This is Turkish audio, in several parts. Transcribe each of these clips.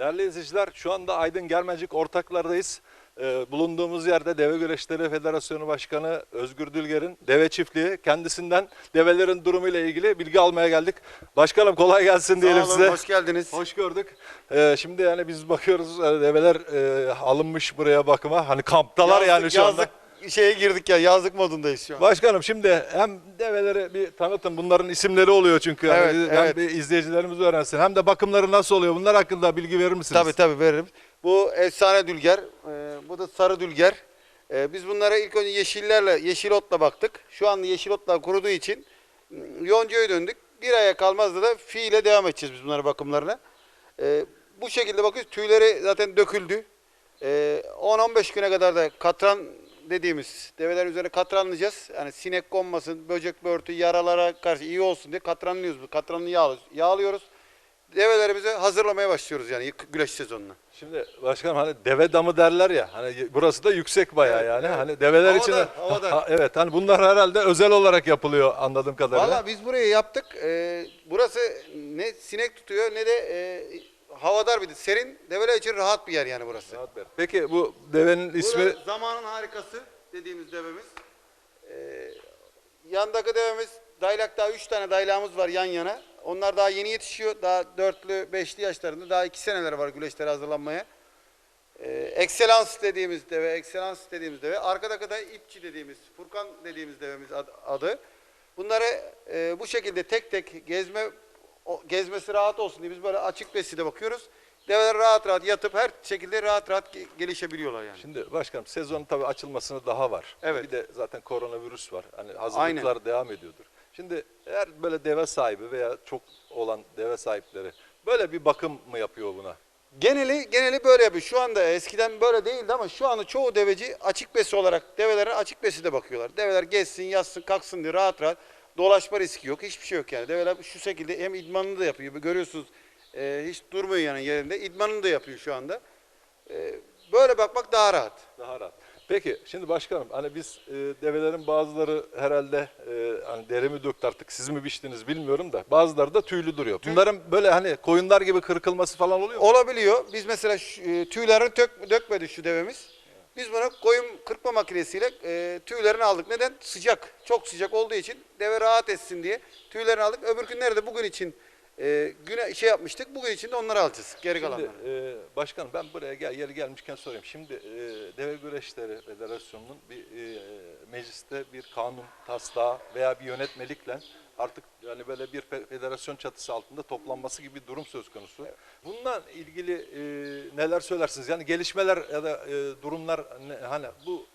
Değerli izleyiciler şu anda Aydın Germencik ortaklardayız. Ee, bulunduğumuz yerde Deve Güreşleri Federasyonu Başkanı Özgür Dülger'in deve çiftliği. Kendisinden develerin durumuyla ilgili bilgi almaya geldik. Başkanım kolay gelsin diyelim Sağ olun, size. Hoş geldiniz. Hoş gördük. Ee, şimdi yani biz bakıyoruz yani develer e, alınmış buraya bakıma. Hani kamptalar yani şu anda. yazlık şeye girdik ya. Yazlık modundayız şu an. Başkanım şimdi hem develeri bir tanıtın. Bunların isimleri oluyor çünkü. Yani Evet, hem evet. bir izleyicilerimiz öğrensin. Hem de bakımları nasıl oluyor? Bunlar hakkında bilgi verir misiniz? Tabii tabii veririm. Bu efsane dülger. e, bu da sarı dülger. E, biz bunlara ilk önce yeşillerle, yeşil otla baktık. Şu anda yeşil otlar kuruduğu için m, yoncaya döndük. Bir aya kalmaz da fi ile devam edeceğiz biz bunlara bakımlarına. E, bu şekilde bakıyoruz. Tüyleri zaten döküldü. E, 10-15 güne kadar da katran dediğimiz develer üzerine katranlayacağız. Yani sinek konmasın, böcek börtü, yaralara karşı iyi olsun diye katranlıyoruz. Katranlı yağlıyoruz. yağlıyoruz. Develerimizi hazırlamaya başlıyoruz yani güneş sezonuna. Şimdi başkanım hani deve damı derler ya. Hani burası da yüksek bayağı Evet, yani. evet. Hani develer için Havadar, havadar. Ha, evet hani bunlar herhalde özel olarak yapılıyor anladığım kadarıyla. Valla biz burayı yaptık. Ee, burası ne sinek tutuyor ne de e, havadar bir de serin. Develer için rahat bir yer yani burası. Rahat ver. Peki bu devenin ismi Bu da zamanın harikası dediğimiz devemiz. Ee, yandaki devemiz daylak daha 3 tane daylağımız var yan yana. Onlar daha yeni yetişiyor. Daha 4'lü 5'li yaşlarında. Daha 2 seneler var güleşlere hazırlanmaya. Ee, Excellence dediğimiz deve, Excellence dediğimiz deve. Arkadaki da ipçi dediğimiz, Furkan dediğimiz devemiz ad- adı. Bunları e, bu şekilde tek tek gezme o- gezmesi rahat olsun diye biz böyle açık beside bakıyoruz. Develer rahat rahat yatıp her şekilde rahat rahat ge- gelişebiliyorlar yani. Şimdi başkanım sezonun tabii açılmasını daha var. Evet. Bir de zaten koronavirüs var. Hani hazırlıklar devam ediyordur. Şimdi eğer böyle deve sahibi veya çok olan deve sahipleri böyle bir bakım mı yapıyor buna? Geneli geneli böyle yapıyor. Şu anda eskiden böyle değildi ama şu anda çoğu deveci açık besi olarak develere açık beside bakıyorlar. Develer gezsin, yatsın, kalksın diye rahat rahat. Dolaşma riski yok. Hiçbir şey yok yani. Develer şu şekilde hem idmanını da yapıyor. Görüyorsunuz e, hiç durmuyor yani yerinde. İdmanını da yapıyor şu anda. E, böyle bakmak daha rahat. Daha rahat. Peki şimdi başkanım hani biz e, develerin bazıları herhalde e, hani deri mi döktü artık siz mi biçtiniz bilmiyorum da bazıları da tüylü duruyor. Bunların böyle hani koyunlar gibi kırkılması falan oluyor mu? Olabiliyor. Biz mesela şu, e, tüylerini dök, dökmedi şu devemiz. Biz bunu koyun kırpma makinesiyle e, tüylerini aldık. Neden? Sıcak. Çok sıcak olduğu için deve rahat etsin diye tüylerini aldık. Öbür günlerde de bugün için e, güne şey yapmıştık. Bugün için de onları alacağız. Geri Şimdi kalanları. e, başkanım ben buraya gel, yeri gelmişken sorayım. Şimdi e, Deve Güreşleri Federasyonu'nun bir e, mecliste bir kanun taslağı veya bir yönetmelikle artık yani böyle bir fe- federasyon çatısı altında toplanması gibi bir durum söz konusu. Bununla ilgili e, neler söylersiniz? Yani gelişmeler ya da e, durumlar ne, hani bu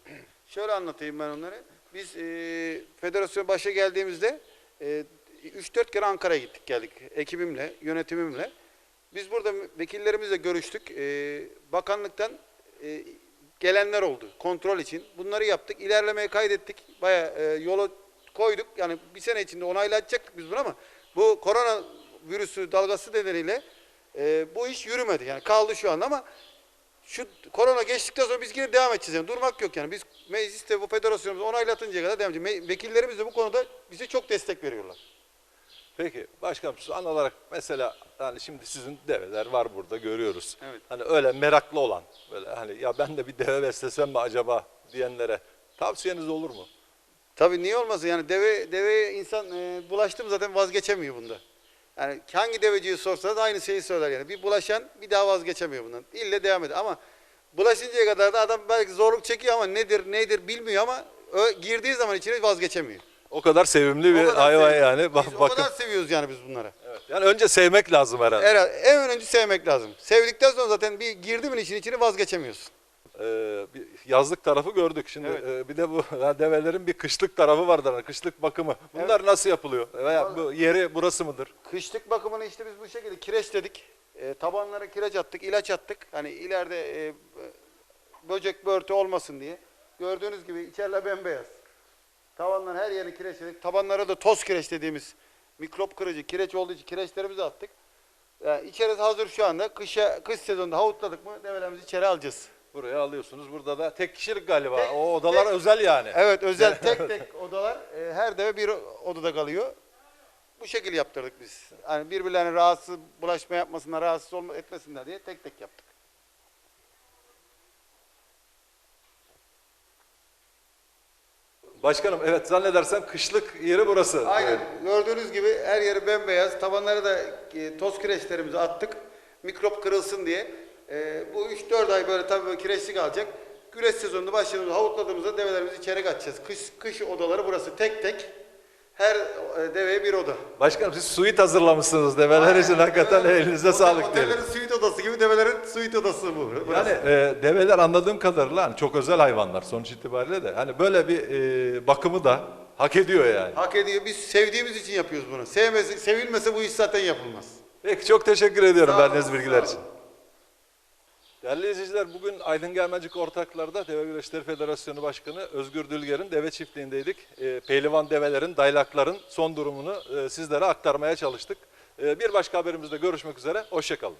Şöyle anlatayım ben onları. Biz e, federasyon başa geldiğimizde e, 3-4 kere Ankara'ya gittik geldik ekibimle, yönetimimle. Biz burada vekillerimizle görüştük. E, bakanlıktan e, gelenler oldu kontrol için. Bunları yaptık. İlerlemeye kaydettik. Bayağı e, yola koyduk. Yani bir sene içinde onaylayacaktık biz bunu ama bu korona virüsü dalgası nedeniyle e, bu iş yürümedi. Yani kaldı şu anda ama şu korona geçtikten sonra biz yine devam edeceğiz. Yani durmak yok yani. Biz mecliste bu federasyonumuzu onaylatıncaya kadar devam edeceğiz. Vekillerimiz de bu konuda bize çok destek veriyorlar. Peki başkanım şu an olarak mesela hani şimdi sizin develer var burada görüyoruz. Evet. Hani öyle meraklı olan böyle hani ya ben de bir deve beslesem mi acaba diyenlere tavsiyeniz olur mu? Tabii niye olmasın yani deve deveye insan e, bulaştı mı zaten vazgeçemiyor bunda. Yani hangi deveciyi sorsanız aynı şeyi söyler yani. Bir bulaşan bir daha vazgeçemiyor bundan. İlle devam ediyor ama bulaşıncaya kadar da adam belki zorluk çekiyor ama nedir nedir bilmiyor ama ö- girdiği zaman içine vazgeçemiyor. O kadar sevimli bir kadar hayvan seviyoruz. yani. Bak, Biz o bakın. kadar seviyoruz yani biz bunları. Evet. Yani önce sevmek lazım herhalde. Herhalde en önce sevmek lazım. Sevdikten sonra zaten bir girdi mi işin içine vazgeçemiyorsun. Ee, bir yazlık tarafı gördük. Şimdi Evet. e, bir de bu develerin bir kışlık tarafı vardır. hani kışlık bakımı. Bunlar nasıl yapılıyor? Veya bu yeri burası mıdır? Kışlık bakımını işte biz bu şekilde kireçledik. E, tabanlara kireç attık, ilaç attık. Hani ileride e, böcek börtü olmasın diye. Gördüğünüz gibi içerler bembeyaz. Tavanların her yerini kireçledik. Tabanlara da toz kireç dediğimiz mikrop kırıcı kireç olduğu için kireçlerimizi attık. Yani içerisi hazır şu anda. Kışa, kış sezonunda havutladık mı develerimizi içeri alacağız. Buraya alıyorsunuz. Burada da tek kişilik galiba. Tek- o odalar tek- özel yani. Evet özel tek tek odalar. E, her deve bir odada kalıyor. Bu şekil yaptırdık biz. Hani birbirlerine rahatsız, bulaşma yapmasınlar, rahatsız olma, etmesinler diye tek tek yaptık. Başkanım evet zannedersem kışlık yeri burası. Aynen. Gördüğünüz gibi her yeri bembeyaz. Tabanlara da e, toz kireçlerimizi attık. Mikrop kırılsın diye. E, bu 3-4 ay böyle tabii böyle kireçlik alacak. Güneş sezonunda başladığımızda havutladığımızda develerimizi içeri kaçacağız. Kış, kış odaları burası tek tek. Her e, deveye bir oda. Başkanım siz suite hazırlamışsınız develer için hakikaten Develer- elinize sağlık diyelim. Otellerin suite odası gibi develerin suite odası bu. burası. Yani e, develer anladığım kadarıyla hani çok özel hayvanlar sonuç itibariyle de hani böyle bir e, bakımı da hak ediyor yani. Hak ediyor. Biz sevdiğimiz için yapıyoruz bunu. Sevmese, sevilmese bu iş zaten yapılmaz. Peki çok teşekkür ediyorum verdiğiniz bilgiler için. Değerli izleyiciler bugün Aydın Gelmecik Ortaklar'da Deve Güreşleri Federasyonu Başkanı Özgür Dülger'in deve çiftliğindeydik. E, pehlivan develerin, daylakların son durumunu e, sizlere aktarmaya çalıştık. E, bir başka haberimizde görüşmek üzere, hoşçakalın.